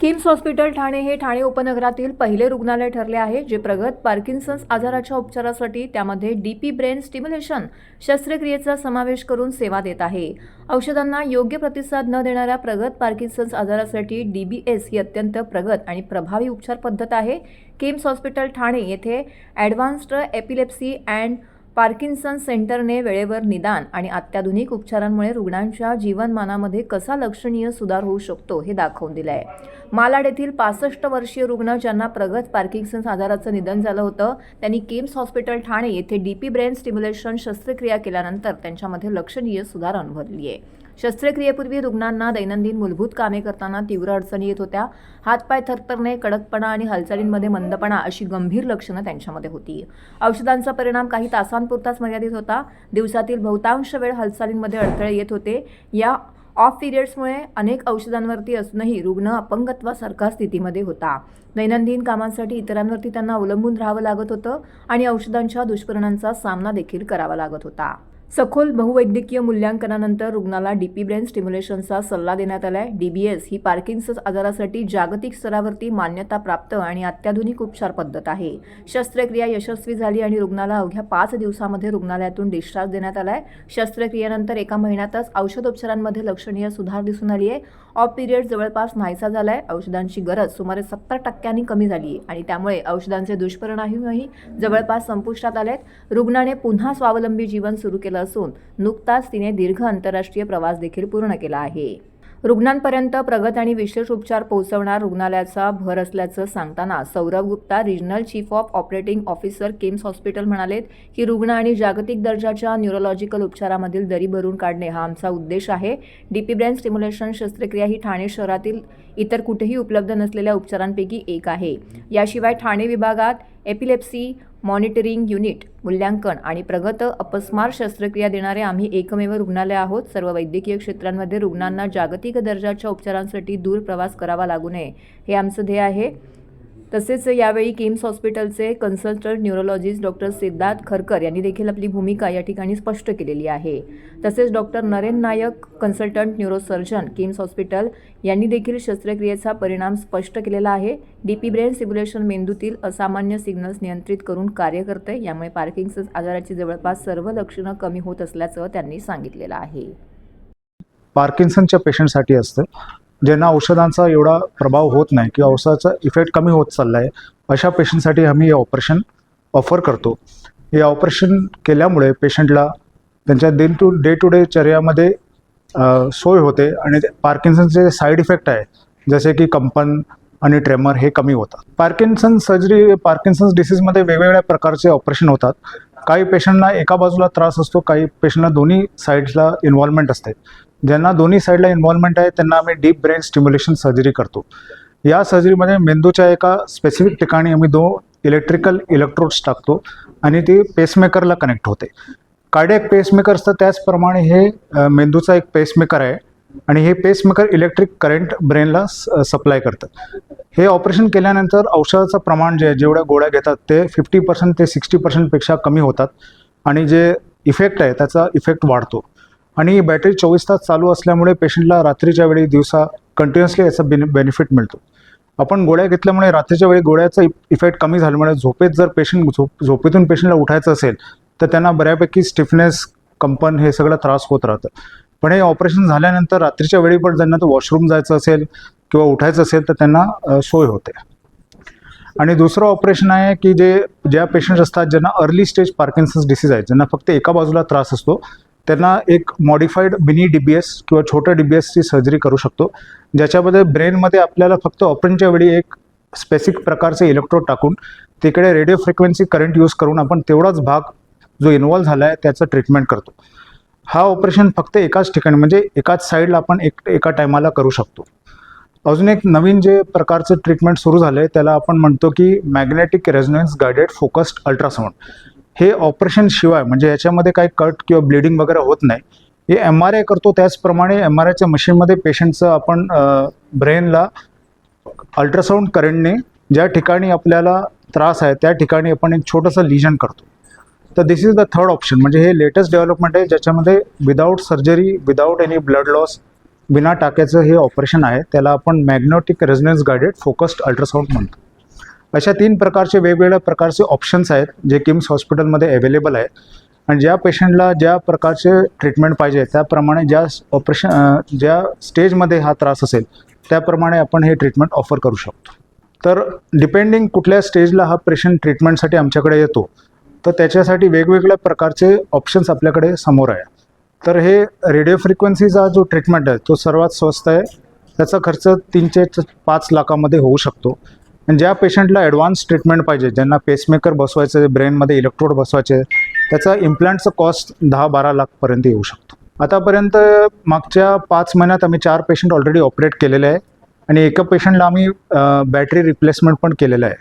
KIMS hospital Thane हे ठाणे उपनगरातील पहिले रुग्णालय ठरले आहे जे प्रगत पार्किन्सन्स आजाराच्या उपचारासाठी त्यामध्ये डीपी ब्रेन स्टिम्युलेशन शस्त्रक्रियेचा समावेश करून सेवा देत आहे. औषधांना योग्य प्रतिसाद न देणाऱ्या प्रगत पार्किन्सन्स आजारासाठी डीबीएस ही अत्यंत प्रगत आणि प्रभावी उपचार पद्धत आहे. किम्स हॉस्पिटल ठाणे येथे ॲडव्हान्स्ड एपिलेप्सी अँड पार्किन्सन सेंटरने वेळेवर निदान आणि अत्याधुनिक उपचारांमुळे रुग्णांच्या जीवनमानामध्ये कसा लक्षणीय सुधार होऊ शकतो हे दाखवून दिलं आहे मालाड येथील पासष्ट वर्षीय रुग्ण ज्यांना प्रगत पार्किन्सन्स आजाराचं निधन झालं होतं त्यांनी केम्स हॉस्पिटल ठाणे येथे डीपी ब्रेन स्टिम्युलेशन शस्त्रक्रिया केल्यानंतर त्यांच्यामध्ये लक्षणीय सुधार अनुभवली आहे शस्त्रक्रियेपूर्वी रुग्णांना दैनंदिन मूलभूत कामे करताना तीव्र अडचणी येत होत्या. हातपाय थरथरणे कडकपणा आणि हालचालींमध्ये मंदपणा अशी गंभीर लक्षणं त्यांच्यामध्ये होती. औषधांचा परिणाम काही तासांपुरताच मर्यादित होता. दिवसातील बहुतांश वेळ हालचालींमध्ये अडथळे येत होते. या ऑफ पिरियड्समुळे अनेक औषधांवरती असूनही रुग्ण अपंगत्वासारखा स्थितीमध्ये होता. दैनंदिन कामांसाठी इतरांवरती त्यांना अवलंबून राहावं लागत होतं आणि औषधांच्या दुष्परिणामांचा सामना देखील करावा लागत होता. सखोल बहुवैद्यकीय मूल्यांकनानंतर रुग्णाला डीपी ब्रेन स्टिम्युलेशनचा सल्ला देण्यात आलाय. डीबीएस ही पार्किन्सन्स आजारासाठी जागतिक स्तरावरती मान्यता प्राप्त आणि अत्याधुनिक उपचार पद्धत आहे. शस्त्रक्रिया यशस्वी झाली आणि रुग्णाला अवघ्या पाच दिवसामध्ये रुग्णालयातून डिस्चार्ज देण्यात आलाय. शस्त्रक्रियेनंतर एका महिन्यातच औषधोपचारांमध्ये लक्षणीय सुधार दिसून आली आहे ऑफ पिरियड जवळपास नाहीसा आहे औषधांची गरज सुमारे सत्तर टक्क्यांनी कमी झाली आहे आणि त्यामुळे औषधांचे दुष्परिणामही जवळपास संपुष्टात आलेत. रुग्णाने पुन्हा स्वावलंबी जीवन सुरू केलं असून नुकताच तिने दीर्घ आंतरराष्ट्रीय प्रवास देखील पूर्ण केला आहे. रुग्णांपर्यंत प्रगत आणि विशेष उपचार पोहोचवणार रुग्णालयाचा भर असल्याचं सांगताना Saurabh Gupta regional chief of operating officer KIMS hospital म्हणालेत की रुग्ण आणि जागतिक दर्जाच्या न्यूरोलॉजिकल उपचारामधील दरी भरून काढणे हा आमचा उद्देश आहे. डीपी ब्रेन स्टिम्युलेशन शस्त्रक्रिया ही ठाणे शहरातील इतर कुठेही उपलब्ध नसलेल्या उपचारांपैकी एक आहे. याशिवाय ठाणे विभागात एपिलेप्सी मॉनिटरिंग युनिट मूल्यांकन आणि प्रगत अपस्मार शस्त्रक्रिया देणारे आम्ही एकमेव रुग्णालय आहोत. सर्व वैद्यकीय क्षेत्रांमध्ये रुग्णांना जागतिक दर्जाच्या उपचारांसाठी दूर प्रवास करावा लागू नये. हे आमचं ध्येय आहे. तसेच यावेळी किम्स हॉस्पिटलचे consultant neurologist doctor Siddharth Kharkar यांनी देखील आपली भूमिका या ठिकाणी स्पष्ट केलेली आहे. तसेच doctor Naren Nayak consultant neurosurgeon KIMS hospital यांनी देखील शस्त्रक्रियेचा परिणाम स्पष्ट केलेला आहे. डीपी ब्रेन सिम्युलेशन मेंदूतील असामान्य सिग्नल्स नियंत्रित करून कार्य करते. यामुळे पार्किंग आजाराची जवळपास सर्व लक्षणं कमी होत असल्याचं त्यांनी सांगितलेलं आहे. पार्किन्सनच्या पेशंटसाठी असतं. ज्यांना औषधांचा एवढा प्रभाव होत नाही किंवा औषधाचा इफेक्ट कमी होत चालला आहे अशा पेशंटसाठी आम्ही हे ऑपरेशन ऑफर करतो. हे ऑपरेशन केल्यामुळे पेशंटला त्यांच्या दिन टू डे टू डे चर्यामध्ये सोय होते आणि पार्किन्सनचे साईड इफेक्ट आहे. जसे की कंपन आणि ट्रेमर हे कमी होतात. पार्किन्सन सर्जरी पार्किन्सन्स डिसीजमध्ये वेगवेगळ्या प्रकारचे ऑपरेशन होतात. काही पेशंटना एका बाजूला त्रास असतो काही पेशंटला दोन्ही साईड्सला इन्व्हॉल्वमेंट असते. ज्यांना दोन्ही साईडला इन्व्हॉल्वमेंट आहे त्यांना आम्ही डीप ब्रेन स्टिम्युलेशन सर्जरी करतो. या सर्जरीमध्ये मेंदूच्या एका स्पेसिफिक ठिकाणी आम्ही दोन इलेक्ट्रिकल इलेक्ट्रोड्स टाकतो आणि ते पेसमेकरला कनेक्ट होते. कार्डियक पेसमेकर असतं त्याचप्रमाणे हे मेंदूचा एक पेसमेकर आहे आणि हे पेसमेकर इलेक्ट्रिक करंट ब्रेनला सप्लाय करतं. हे ऑपरेशन केल्यानंतर औषधाचं प्रमाण जे जेवढ्या गोळ्या घेतात ते फिफ्टी पर्सेंट ते सिक्स्टी पर्सेंटपेक्षा कमी होतात आणि जे इफेक्ट आहे त्याचा इफेक्ट वाढतो. आणि ही बॅटरी चोवीस तास चालू असल्यामुळे पेशंटला रात्रीच्या वेळी दिवसा कंटिन्युअसली याचा बेनि बेनिफिट मिळतो. आपण गोळ्या घेतल्यामुळे रात्रीच्या वेळी गोळ्याचा इफेक्ट कमी झाल्यामुळे झोपेत जर पेशंट झोप झोपेतून पेशंटला उठायचं असेल तर त्यांना बऱ्यापैकी स्टिफनेस कंपन हे सगळं त्रास होत राहतं. पण हे ऑपरेशन झाल्यानंतर रात्रीच्या वेळी पण ज्यांना वॉशरूम जायचं असेल किंवा उठायचं असेल तर त्यांना सोय होते. आणि दुसरं ऑपरेशन आहे की जे ज्या पेशंट्स असतात ज्यांना अर्ली स्टेज पार्किन्सन्स डिसीज आहे ज्यांना फक्त एका बाजूला त्रास असतो त्यांना एक modified mini D B S किंवा छोट्या डी बी एसची सर्जरी करू शकतो. ज्याच्यामध्ये ब्रेनमध्ये आपल्याला फक्त ऑपरेनच्या वेळी एक स्पेसिफिक प्रकारचे इलेक्ट्रोड टाकून तिकडे रेडिओ फ्रिक्वेन्सी करंट यूज करून आपण तेवढाच भाग जो इन्वॉल्व्ह झाला आहे त्याचं ट्रीटमेंट करतो. हा ऑपरेशन फक्त एकाच ठिकाणी म्हणजे एकाच साईडला आपण एक एका टायमाला करू शकतो. अजून एक नवीन जे प्रकारचं ट्रीटमेंट सुरू झालं आहे त्याला आपण म्हणतो की magnetic resonance guided focused ultrasound हे ऑपरेशन शिवाय म्हणजे याच्यामध्ये काही कट किंवा ब्लिडिंग वगैरे होत नाही. हे एम आर आय करतो त्याचप्रमाणे एम आर आयच्या मशीनमध्ये पेशंटचं आपण ब्रेनला अल्ट्रासाऊंड करंटने ज्या ठिकाणी आपल्याला त्रास आहे त्या ठिकाणी आपण एक छोटंसं लिजन करतो. तर this is the third option म्हणजे हे लेटेस्ट डेव्हलपमेंट आहे ज्याच्यामध्ये without surgery without any blood loss बिना टाक्याचं हे ऑपरेशन आहे. त्याला आपण magnetic resonance guided focused ultrasound म्हणतो. अशा तीन प्रकारचे वेगवेगळ्या प्रकारचे ऑप्शन्स आहेत जे किम्स हॉस्पिटलमध्ये अवेलेबल आहेत. आणि ज्या पेशंटला ज्या प्रकारचे ट्रीटमेंट पाहिजे त्याप्रमाणे ज्या ऑपरेशन ज्या स्टेजमध्ये हा त्रास असेल त्याप्रमाणे आपण हे ट्रीटमेंट ऑफर करू शकतो. तर डिपेंडिंग कुठल्या स्टेजला हा पेशंट ट्रीटमेंटसाठी आमच्याकडे येतो तर त्याच्यासाठी वेगवेगळ्या प्रकारचे ऑप्शन्स आपल्याकडे समोर आहे. तर हे रेडिओ फ्रिक्वेन्सीचा जो ट्रीटमेंट आहे तो सर्वात स्वस्त आहे. त्याचा खर्च तीनशे च- पाच लाखामध्ये होऊ शकतो. आणि ज्या पेशंटला ॲडव्हान्स ट्रीटमेंट पाहिजे ज्यांना पेसमेकर बसवायचं ब्रेनमध्ये इलेक्ट्रोड बसवायचे त्याचा इम्प्लांटचं कॉस्ट दहा बारा लाखपर्यंत येऊ शकतो. आतापर्यंत मागच्या पाच महिन्यात आम्ही चार पेशंट ऑलरेडी ऑपरेट केलेले आहे आणि एका पेशंटला आम्ही बॅटरी रिप्लेसमेंट पण केलेलं आहे.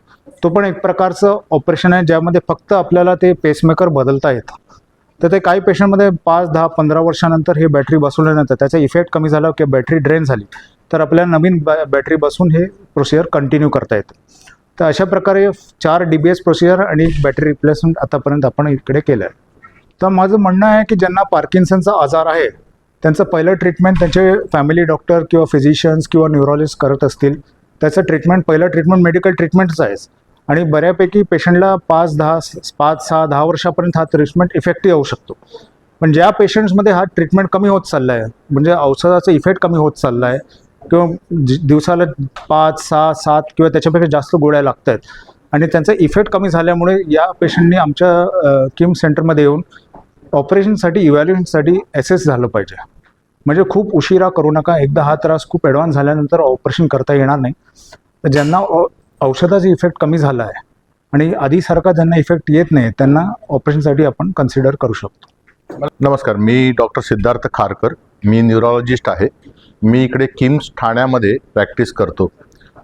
तो पण एक प्रकारचं ऑपरेशन आहे ज्यामध्ये फक्त आपल्याला ते पेसमेकर बदलता येतं. तर ते काही पेशंटमध्ये पाच दहा पंधरा वर्षानंतर हे बॅटरी बसवल्यानंतर त्याचा इफेक्ट कमी झाला किंवा बॅटरी ड्रेन झाली. तर आपल्याला नवीन बॅ बॅटरी बसून हे प्रोसिजर कंटिन्यू करता येतं. तर अशा प्रकारे चार डी बी एस प्रोसिजर आणि बॅटरी रिप्लेसमेंट आतापर्यंत आपण इकडे केलं आहे तर माझं म्हणणं आहे की ज्यांना पार्किन्सनचा आजार आहे त्यांचं पहिलं ट्रीटमेंट त्यांचे फॅमिली डॉक्टर किंवा फिजिशियन्स किंवा न्यूरोलॉजिस्ट करत असतील त्याचं ट्रीटमेंट पहिलं ट्रीटमेंट मेडिकल ट्रीटमेंटच आहेच आणि बऱ्यापैकी पेशंटला पाच दहा पाच सहा दहा वर्षापर्यंत हा ट्रीटमेंट इफेक्टिव्ह होऊ शकतो. पण ज्या पेशंट्समध्ये हा ट्रीटमेंट कमी होत चालला आहे म्हणजे औषधाचा इफेक्ट कमी होत चालला आहे किंवा दिवसाला पाच सहा सात किंवा त्याच्यापेक्षा जास्त गोळ्या लागत आहेत आणि त्यांचा इफेक्ट कमी झाल्यामुळे या पेशंटने आमच्या किम सेंटरमध्ये येऊन ऑपरेशनसाठी इव्हॅल्युएशनसाठी ॲसेस झालं पाहिजे. म्हणजे खूप उशिरा करू नका. एकदा हा त्रास खूप ॲडव्हान्स झाल्यानंतर ऑपरेशन करता येणार नाही. तर ज्यांना औ- औषधाचा इफेक्ट कमी झाला आहे आणि आधीसारखा ज्यांना इफेक्ट येत नाही त्यांना ऑपरेशनसाठी आपण कन्सिडर करू शकतो. नमस्कार. मी डॉक्टर सिद्धार्थ खारकर. मी न्यूरोलॉजिस्ट आहे. मी इकडे किम्स ठाण्यामध्ये प्रॅक्टिस करतो.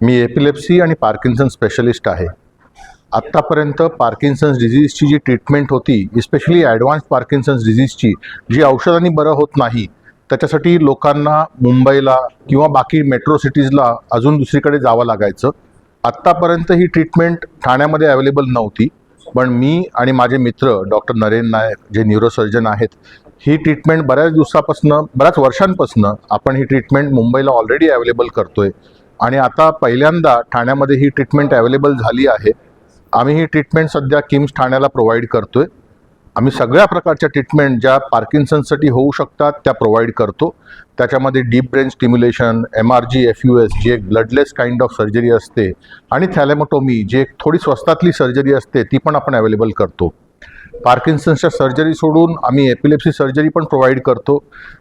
मी एपिलेप्सी आणि पार्किन्सन स्पेशलिस्ट आहे. आत्तापर्यंत पार्किन्सन्स डिझीजची जी ट्रीटमेंट होती इस्पेशली ॲडव्हान्स पार्किन्सन्स डिझीजची जी औषधांनी बरं होत नाही त्याच्यासाठी लोकांना मुंबईला किंवा बाकी मेट्रो सिटीजला अजून दुसरीकडे जावं लागायचं. आत्तापर्यंत ही ट्रीटमेंट ठाण्यामध्ये अवेलेबल नव्हती पण मी आणि माझे मित्र डॉक्टर नरेन नायक जे न्यूरोसर्जन आहेत ही ट्रीटमेंट बऱ्याच दिवसापासनं बऱ्याच वर्षांपासनं आपण ही ट्रीटमेंट मुंबईला ऑलरेडी अवेलेबल करतोय. आणि आता पहिल्यांदा ठाण्यामध्ये ही ट्रीटमेंट अवेलेबल झाली आहे. आम्ही ही ट्रीटमेंट सध्या किम्स ठाण्याला प्रोव्हाइड करतोय. आम्ही सगळ्या प्रकारच्या ट्रीटमेंट ज्या पार्किन्सनसाठी होऊ शकतात त्या प्रोव्हाइड करतो. त्याच्यामध्ये deep brain stimulation M R G F U S जी एक ब्लडलेस काइंड ऑफ सर्जरी असते आणि थॅलेमोटोमी जी एक थोडी स्वस्तातली सर्जरी असते ती पण आपण अवेलेबल करतो. पार्किन्सन्सच्या सर्जरी सोडून आम्ही एपिलेप्सी सर्जरी पण प्रोव्हाइड करतो.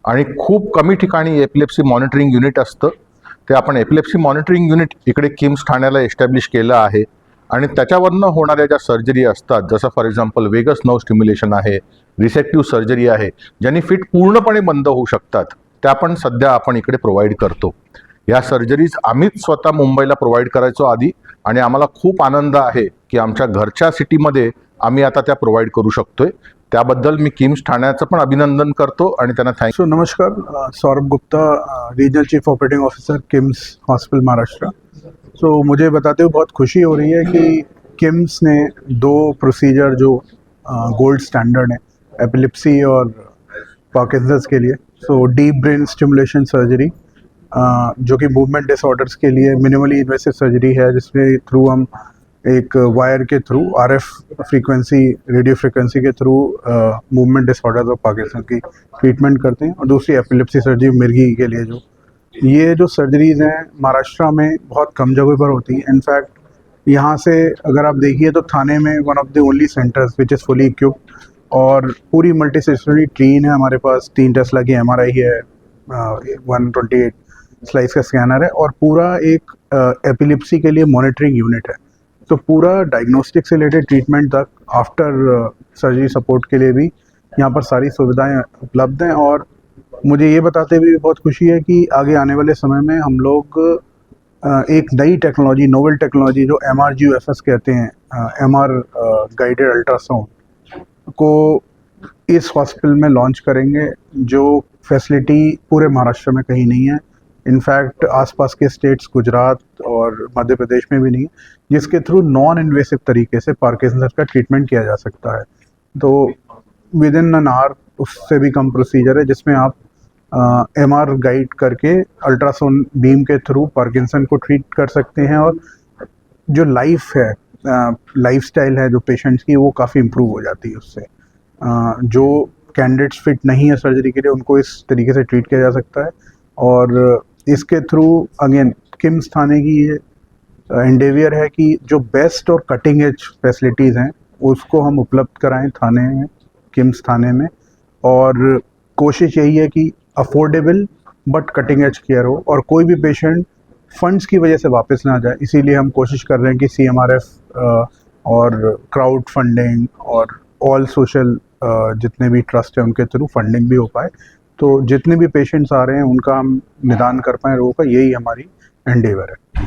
आणि खूप कमी ठिकाणी एपिलेप्सी मॉनिटरिंग युनिट असतं. ते आपण एपिलेप्सी मॉनिटरिंग युनिट इकडे किम्स ठाण्याला एस्टॅब्लिश केलं आहे. आणि त्याच्यावरनं होणाऱ्या ज्या सर्जरी असतात जसं for example vagus nerve stimulation आहे रिसेक्टिव्ह सर्जरी आहे ज्यांनी फिट पूर्णपणे बंद होऊ शकतात त्या पण सध्या आपण इकडे प्रोव्हाइड करतो. या सर्जरीज आम्हीच स्वतः मुंबईला प्रोव्हाइड करायचो आधी. आणि आम्हाला खूप आनंद आहे की आमच्या घरच्या सिटीमध्ये आम्ही आता त्या प्रोव्हाइड करू शकतोय. त्याबद्दल मी किम्स ठाण्याचं पण अभिनंदन करतो आणि त्यांना थँक्यू नमस्कार. Saurabh Gupta regional chief operating officer KIMS hospital Maharashtra so मुझे बताते हुए बहुत खुशी हो रही है कि किम्स ने दो प्रोसीजर जो गोल्ड स्टैंडर्ड है एपिलिप्सी और पार्किंसंस के लिए so deep brain stimulation surgery जो कि मूवमेंट डिसऑर्डर्स के लिए मिनिमली इन्वेसिव सर्जरी है जिसमें थ्रू हम एक wire K through RF frequency radio frequency K through movement disorders of पाकिस्तान की ट्रीटमेंट करते हैं। और दूसरी एपिलेप्सी सर्जरी मिर्गी के लिए जो। ये जो सर्जरीज हैं, महाराष्ट्र में बहुत कम जगह पर होती हैं। इनफैक्ट यहाँ से अगर आप देखिए तो थाने में one of the only centres which is fully equipped और पूरी मल्टी डिसिप्लिनरी टीम है हमारे पास। तीन टेस्ला की एम आर आई है वन ट्वेंटी एट स्लाइस का स्कैनर है और पूरा एक एपिलिप्सी के लिए मॉनिटरिंग यूनिट है। तो पूरा डायग्नोस्टिक से रिलेटेड ट्रीटमेंट तक आफ्टर सर्जरी सपोर्ट के लिए भी यहाँ पर सारी सुविधाएँ उपलब्ध हैं और मुझे ये बताते हुए भी बहुत खुशी है कि आगे आने वाले समय में हम लोग एक नई टेक्नोलॉजी नोवेल टेक्नोलॉजी जो M R G F S कहते हैं एम आर गाइडेड अल्ट्रासाउंड को इस हॉस्पिटल में लॉन्च करेंगे, जो फैसिलिटी पूरे महाराष्ट्र में कहीं नहीं है। इनफैक्ट आसपास के स्टेट्स गुजरात और मध्य प्रदेश में भी नहीं, जिसके थ्रू नॉन इन्वेसिव तरीके से पार्किंसन का ट्रीटमेंट किया जा सकता है। तो विद इन एन आवर उससे भी कम प्रोसीजर है, जिसमें आप एम आर गाइड करके अल्ट्रासाउंड बीम के थ्रू पार्किंसन को ट्रीट कर सकते हैं और जो लाइफ है लाइफ स्टाइल है जो पेशेंट्स की, वो काफ़ी इम्प्रूव हो जाती है उससे। जो कैंडिडेट्स फिट नहीं है सर्जरी के लिए, उनको इस तरीके से ट्रीट किया जा सकता है और इसके थ्रू अगेन किम्स थाने की ये एंडेवियर है कि जो बेस्ट और कटिंग एज फैसिलिटीज़ हैं, उसको हम उपलब्ध कराएँ थाने में किम्स थाने में। और कोशिश यही है कि affordable but cutting edge care हो और कोई भी पेशेंट फंड्स की वजह से वापस ना जाए। इसीलिए हम कोशिश कर रहे हैं कि सीएमआरएफ और क्राउड फंडिंग और ऑल सोशल जितने भी ट्रस्ट हैं उनके थ्रू फंडिंग भी हो पाए। तो जितने भी पेशेंट्स आ रहे हैं उनका हम निदान कर पाएँ रोग का यही हमारी एंडेवर है।